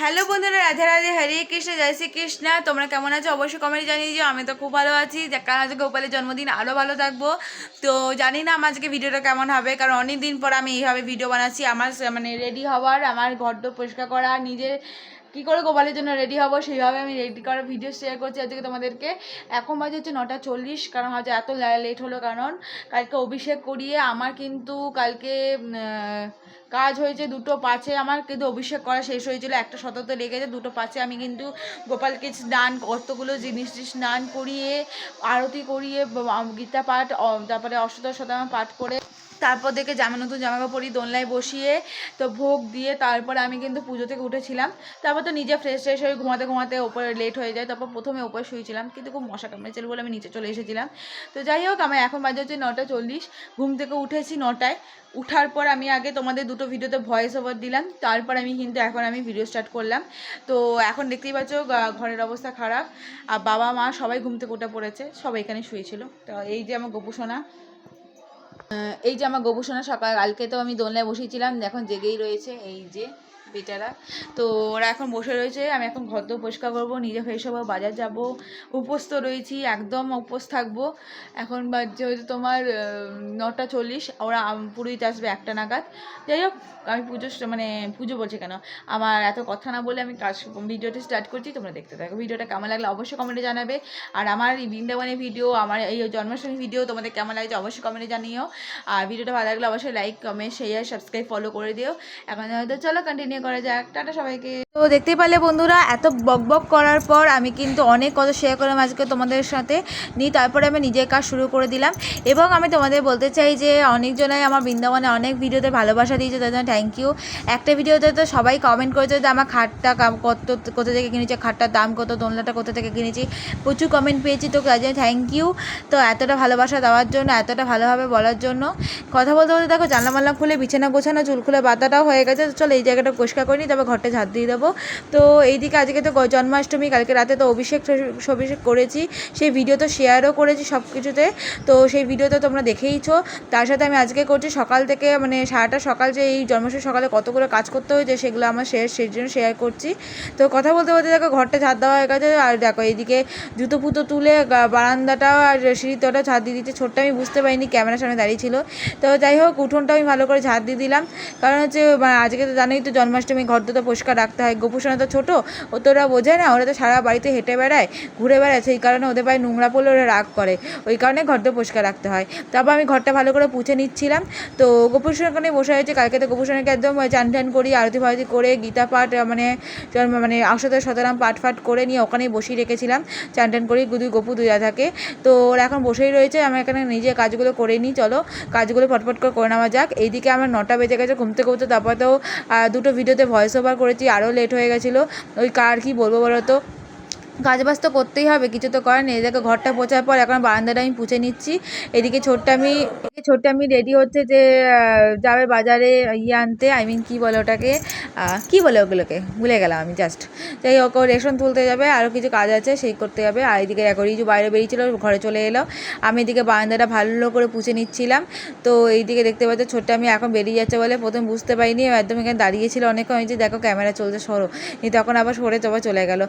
Hello বন্ধুরা, রাধে রাধে, হরে কৃষ্ণ, জয় শ্রী কৃষ্ণ। তোমরা কেমন আছো? অবশ্যই কমেন্ট জানিয়ে যে আমি তো খুব ভালো আছি। কারণ আজকে গোপালের জন্মদিন আরও ভালো থাকব। তো জানি না আমার আজকে ভিডিওটা কেমন হবে, কারণ অনেক দিন পর আমি এইভাবে ভিডিও বানাচ্ছি। আমার মানে রেডি হওয়ার, আমার ঘরটা পরিষ্কার করা, নিজের কী করে গোপালের জন্য রেডি হব, সেইভাবে আমি রেডি করার ভিডিও শেয়ার করছি আজকে তোমাদেরকে। এখন বাজে হচ্ছে নটা চল্লিশ, কারণ হয়তো এত লেট হলো, কারণ কালকে অভিষেক করিয়ে আমার কিন্তু কালকে কাজ হয়েছে দুটো পাঁচে, আমার কিন্তু অভিষেক করা শেষ হয়েছিল, একটা শততে লেগেছে, দুটো পাঁচে আমি কিন্তু গোপালকে স্নান, কতগুলো জিনিস স্নান করিয়ে, আরতি করিয়ে গীতা পাঠ তারপরে অষ্টদশ শতনাম পাঠ করে তারপর দেখে জামা নতুন জামা কাপড় পরি দোলনায় বসিয়ে তো ভোগ দিয়ে তারপর আমি কিন্তু পুজো থেকে উঠেছিলাম। তারপর তো নিজে ফ্রেশ ফ্রেশ হয়ে ঘুমাতে ঘুমাতে ওপরে লেট হয়ে যায়। তারপর প্রথমে ওপরে শুয়েছিলাম কিন্তু খুব মশা কামড়েছিল বলে আমি নিচে চলে এসেছিলাম। তো যাই হোক আমার এখন বাজে হচ্ছে নটা চল্লিশ। ঘুম থেকে উঠেছি নটায়। উঠার পর আমি আগে তোমাদের দুটো ভিডিওতে ভয়েস ওভার দিলাম। তারপর আমি কিন্তু এখন আমি ভিডিও স্টার্ট করলাম। তো এখন দেখতেই পাচ্ছ ঘরের অবস্থা খারাপ। আর বাবা মা সবাই ঘুম থেকে উঠে পড়েছে সবাই এখানে শুয়েছিল। তো এই যে আমার গোপু সোনা আহ, এই যে আমার গোপুসোনা সকাল, কালকে তো আমি দোলনায় বসেছিলাম এখন জেগেই রয়েছে, এই যে বেটারা। তো ওরা এখন বসে রয়েছে, আমি এখন ঘর দোর পরিষ্কার করব, নিজে ফ্রেশ হব, বাজার যাব উপোস তো রয়েছি, একদম উপোস থাকব। এখন বাজছে হয়তো তোমার নটা চল্লিশ, ওরা পুরোহিত আসবে একটা নাগাদ। যাই হোক, আমি পুজো মানে পুজো বলছি কেন? আমার এত কথা না বলে আমি কাজ, ভিডিওটা স্টার্ট করছি, তোমরা দেখতে থাকো। ভিডিওটা কেমন লাগলে অবশ্যই কমেন্টে জানাবে। আর আমার এই বৃন্দাবনের ভিডিও, আমার এই জন্মাষ্টমী ভিডিও তোমাদের কেমন লাগছে অবশ্যই কমেন্টে জানিও। আর ভিডিওটা ভালো লাগলে অবশ্যই like comment share subscribe follow করে দিও। এখন হয়তো চলো কন্টিনিউ করা যাক। টাটা সবাইকে। তো দেখতেই পারলে বন্ধুরা, এত বক বক করার পর আমি কিন্তু অনেক কথা শেয়ার করলাম আজকে তোমাদের সাথে। নিয়ে তারপরে আমি নিজের কাজ শুরু করে দিলাম। এবং আমি তোমাদের বলতে চাই যে, অনেকজনাই আমার বৃন্দাবনে অনেক ভিডিওতে ভালোবাসা দিয়েছে, তার জন্য থ্যাংক ইউ একটা ভিডিওতে তো সবাই কমেন্ট করেছে যে, আমার খাটটা কত, কোথা থেকে কিনেছি? খাটটার দাম কত? দোলনাটা কোথা থেকে কিনেছি? প্রচুর কমেন্ট পেয়েছি তো তার জন্য থ্যাংক ইউ তো এতটা ভালোবাসা দেওয়ার জন্য, এতটা ভালোভাবে বলার জন্য। কথা বলতে বলতে দেখো জানলা মাল্লা খুলে বিছানা গোছানো, চুল খুলে বাতাটাও হয়ে গেছে। তো চলো এই জায়গাটা পরিষ্কার করে নিই, তারপর ঘরটা ঝাঁট দিয়ে দেবো। তো এইদিকে আজকে তো জন্মাষ্টমী, কালকে রাতে তো অভিষেক অভিষেক করেছি, সেই ভিডিও তো শেয়ারও করেছি সব কিছুতে তো সেই ভিডিও তো তোমরা দেখেইছো। তার সাথে আমি আজকে করছি সকাল থেকে মানে সারাটা সকাল যে এই জন্মাষ্টমী সকালে কতগুলো কাজ করতে হয়েছে সেগুলো আমার শেয়ার সেই জন্য শেয়ার করছি। তো কথা বলতে বলতে দেখো ঘরটা ঝাঁট দেওয়া হয়ে গেছে, আর দেখো এইদিকে জুতো ফুতো তুলে বারান্দাটাও আর সিঁড়িটাও ঝাঁট দিয়ে দিচ্ছে। ছোট্ট আমি বুঝতে পারিনি, ক্যামেরার সামনে দাঁড়িয়ে ছিল। তো যাই হোক উঠোনটা আমি ভালো করে ঝাঁট দিয়ে দিলাম। কারণ হচ্ছে মানে আজকে তো জানোই তো জন্মাষ্টমী ঘর তো পরিষ্কার রাখতে হয়। গোপুসোনা তো ছোটো, ও তো ওরা বোঝে না, ওরা তো সারা বাড়িতে হেঁটে বেড়ায়, ঘুরে বেড়ায়, সেই কারণে ওদের পায়ে নোংরা পড়লে ওরা রাগ করে। ওই কারণে ঘরটা পরিষ্কার রাখতে হয়। তারপর আমি ঘরটা ভালো করে পুছে নিচ্ছিলাম। তো গোপুসোনার ওখানে বসে হয়েছে কালকে তো গোপুসোনাকে একদম চান টান করি আরতি ফারতি করে, গীতা পাঠ মানে মানে অক্ষত শতরাম পাঠ ফাট করে নিয়ে ওখানেই বসিয়ে রেখেছিলাম। চান টান করি গুদু, গপু দুইয়া থাকে তো ওরা এখন বসেই রয়েছে, আমি এখানে নিজে কাজগুলো করে নিই, চলো। কাজগুলো ফটফট করে করে নেওয়া যাক। এইদিকে আমার নটা বেজে গেছে, ঘুমতে ঘুমতে তারপর তো দুটো ভিডিওতে ভয়েস ওভার করেছি আরও লেট হয়ে গেছিল। ওই কার কি বলব বলো তো কাজ বাজ তো করতেই হবে, কিছু তো করার নেই। দেখো, ঘরটা পোছার পর এখন বারান্দাটা আমি পুছে নিচ্ছি। এদিকে ছোট্ট আমি ছোট্ট আমি রেডি হচ্ছে যে যাবে বাজারে ইয়ে আনতে। আই মিন কী বলে ওটাকে? কী বলে ওগুলোকে? ভুলে গেলাম আমি জাস্ট যাই হোক, ও রেশন তুলতে যাবে আরও কিছু কাজ আছে, সেই করতে যাবে। আর এদিকে দেখো, রিজু বাইরে বেরিয়েছিল, ঘরে চলে এলো। আমি এদিকে বারান্দাটা ভালো করে পুছে নিচ্ছিলাম। তো এইদিকে দেখতে পাচ্ছ, ছোট্ট আমি এখন বেরিয়ে যাচ্ছে বলে প্রথম বুঝতে পারিনি। একদম এখানে দাঁড়িয়েছিল আমি যে দেখো, ক্যামেরা চলছে, সরো। তখন আবার সরে তবে চলে গেল।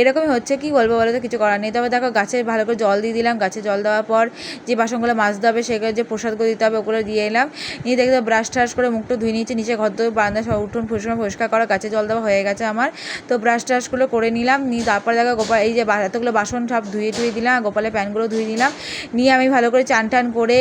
এরকমই হচ্ছে কি বলব বলো তো? কিছু করার নেই। তবে দেখো, গাছে ভালো করে জল দিয়ে দিলাম। গাছে জল দেওয়ার পর যে বাসনগুলো মাজতে হবে, সেগুলো যে প্রসাদগুলো দিতে হবে, ওগুলো দিয়ে এলাম। নিয়ে দেখতে ব্রাশ ট্রাশ করে মুখটা ধুয়ে নিয়েছি। নিচে ঘর দোর বারান্দা সব উঠুন পরিষ্কার পরিষ্কার করা, গাছে জল দেওয়া হয়ে গেছে আমার। তো ব্রাশ ট্রাশগুলো করে নিলাম। নিয়ে তারপরে দেখো, গোপাল, এই যে এতগুলো বাসন সব ধুয়ে ধুয়ে দিলাম, গোপালের প্যানগুলো ধুয়ে দিলাম নিয়ে আমি ভালো করে চান টান করে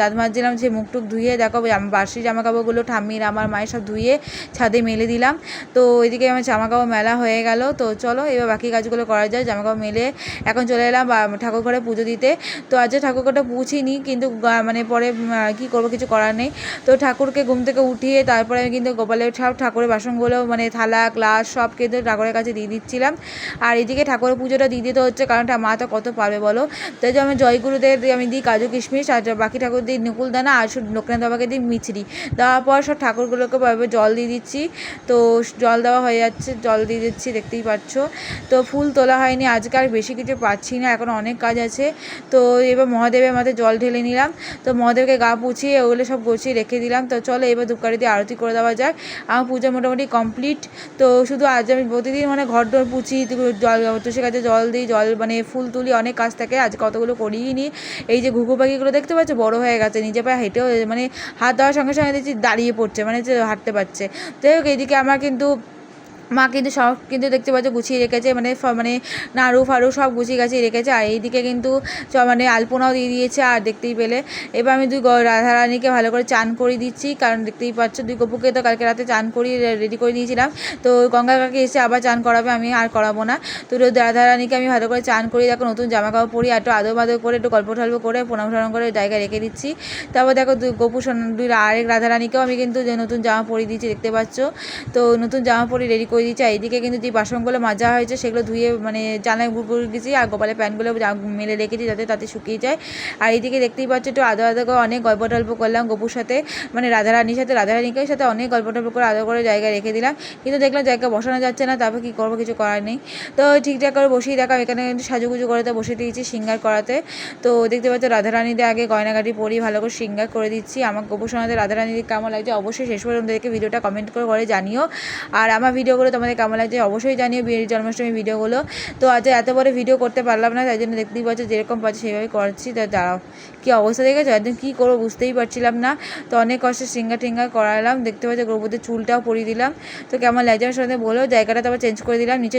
দাঁত মাজছিলাম, সে মুখ টুক ধুয়ে দেখো বাসি জামা কাপড়গুলো ঠাম্মির, আমার মায়ের সব ধুয়ে ছাদে মেলে দিলাম। তো ওইদিকে আমার জামা কাপড় মেলা হয়ে গেল। তো চলো, এবার বাকি কাজগুলো করা যায় জামা কাপড় মেলে এখন চলে এলাম ঠাকুর ঘরে পুজো দিতে। তো আজকে ঠাকুর ঘরটা পুছিনি, কিন্তু মানে পরে কি করব কিছু করার নেই। তো ঠাকুরকে ঘুম থেকে উঠিয়ে তারপরে আমি কিন্তু গোপালের সব ঠাকুরের বাসনগুলো মানে থালা, গ্লাস সব কিন্তু ঠাকুরের কাছে দিয়ে দিচ্ছিলাম। আর এদিকে ঠাকুরের পুজোটা দিয়ে দিতে হচ্ছে, কারণ মা তো কত পারবে বলো? তাই আমি জয়গুরুদের আমি দিই কাজু, কিশমিশ, আর বাকি ঠাকুর দিই নকুলদানা আর লোকনাথ বাবাকে দিই মিছরি। দেওয়ার পর সব ঠাকুরগুলোকে জল দিয়ে দিচ্ছি। তো জল দেওয়া হয়ে যাচ্ছে, জল দিয়ে দিচ্ছি, দেখতেই পাচ্ছ। তো ফুল তোলা হয়নি, আজকে আর বেশি কিছু পাচ্ছি না, এখন অনেক কাজ আছে। তো এবার মহাদেবের মাথায় জল ঢেলে নিলাম। তো মহাদেবকে গা পুছিয়ে ওগুলো সব গুছিয়ে রেখে দিলাম। তো চলো এবার ধূপকাঠি দিয়ে আরতি করে দেওয়া যাক। আমার পুজো মোটামুটি কমপ্লিট। তো শুধু আজ আমি প্রতিদিন মানে ঘর ডোর পুছি জল তুলসী গাছে জল দিই, জল মানে ফুল তুলি, অনেক কাজ থাকে। আজ কতগুলো করিই নি এই যে ঘুঘু পাখিগুলো দেখতে পাচ্ছ? বড় হয়ে গেছে, নিজে পায়ে হেঁটেও মানে হাত দেওয়ার সঙ্গে সঙ্গে দেখছি দাঁড়িয়ে পড়ছে মানে হাঁটতে পারছে। যাই হোক এইদিকে আমার কিন্তু মা কিন্তু সব কিন্তু দেখতে পাচ্ছ গুছিয়ে রেখেছে মানে মানে নাড়ু ফাড়ু সব গুছিয়ে গাছিয়ে রেখেছে, আর এইদিকে কিন্তু মানে আলপনাও দিয়ে দিয়েছে, আর দেখতেই পেলে। এবার আমি দুই রাধারানীকে ভালো করে চান করে দিচ্ছি, কারণ দেখতেই পাচ্ছ দুই গপুকে তো কালকে রাতে চান করিয়ে রেডি করে দিয়েছিলাম তো গঙ্গা কাকি এসে আবার চান করাবে, আমি আর করাবো না। তো রাধারানীকে আমি ভালো করে চান করি দেখো নতুন জামা কাপড় পরি একটু আদর বাদর করে, একটু গল্প টল্প করে, প্রণাম টনাম করে জায়গায় রেখে দিচ্ছি। তারপর দেখো দুই গপু দুই আরেক রাধারানীকেও আমি কিন্তু নতুন জামা পরিয়ে দিয়েছি, দেখতে পাচ্ছ। তো নতুন জামা পরে রেডি করে দিয়েছি আর এইদিকে কিন্তু যে বাসনগুলো মাজা হয়েছে, সেগুলো ধুয়ে মানে জানায় গুড় দিয়েছি আর গোপালের প্যান্টগুলো মেলে রেখেছি যাতে তাতে শুকিয়ে যায়। আর এইদিকে দেখতেই পাচ্ছ একটু আদা আদা করে অনেক গল্প টল্প করলাম, গপুর সাথে মানে রাধারানীর সাথে রাধারানীকের সাথে অনেক গল্প টল্প করে আদর করে জায়গায় রেখে দিলাম। কিন্তু দেখলাম জায়গা বসানো যাচ্ছে না, তারপর কী করব কিছু করার নেই। তো ঠিকঠাক করে বসিয়ে দেখাম এখানে কিন্তু সাজুগুজু করে তো বসে দিয়েছি সিঙ্গার করাতে। তো দেখতে পাচ্ছ রাধারানীদের আগে গয়নাগাটি পরি ভালো করে সিঙ্গার করে দিচ্ছি। আমার গোপু সোনাদের রাধারানীদের কেমন লাগছে অবশ্যই শেষ পর্যন্ত দেখে ভিডিওটা কমেন্ট করে করে জানিও। আর আমার ভিডিওগুলো তোমাদের কেমন লাগছে অবশ্যই জানিও বিয়ের জন্মাষ্টমী ভিডিওগুলো। তো আজ এত বড় ভিডিও করতে পারলাম না, তাই জন্য দেখতেই পাচ্ছ যেরকম পাচ্ছি সেইভাবে করছি। তো দাঁড়াও, কী অবস্থা দেখেছ? একদম কী করব বুঝতেই পারছিলাম না। তো অনেক কষ্টে সিঙ্গার টিঙ্গার করালাম, দেখতে পাচ্ছ গৌবদের চুলটাও পরিয়ে দিলাম। তো কেমন লাগছে আমার সাথে বলো, জায়গাটা তো আবার চেঞ্জ করে দিলাম, নিচে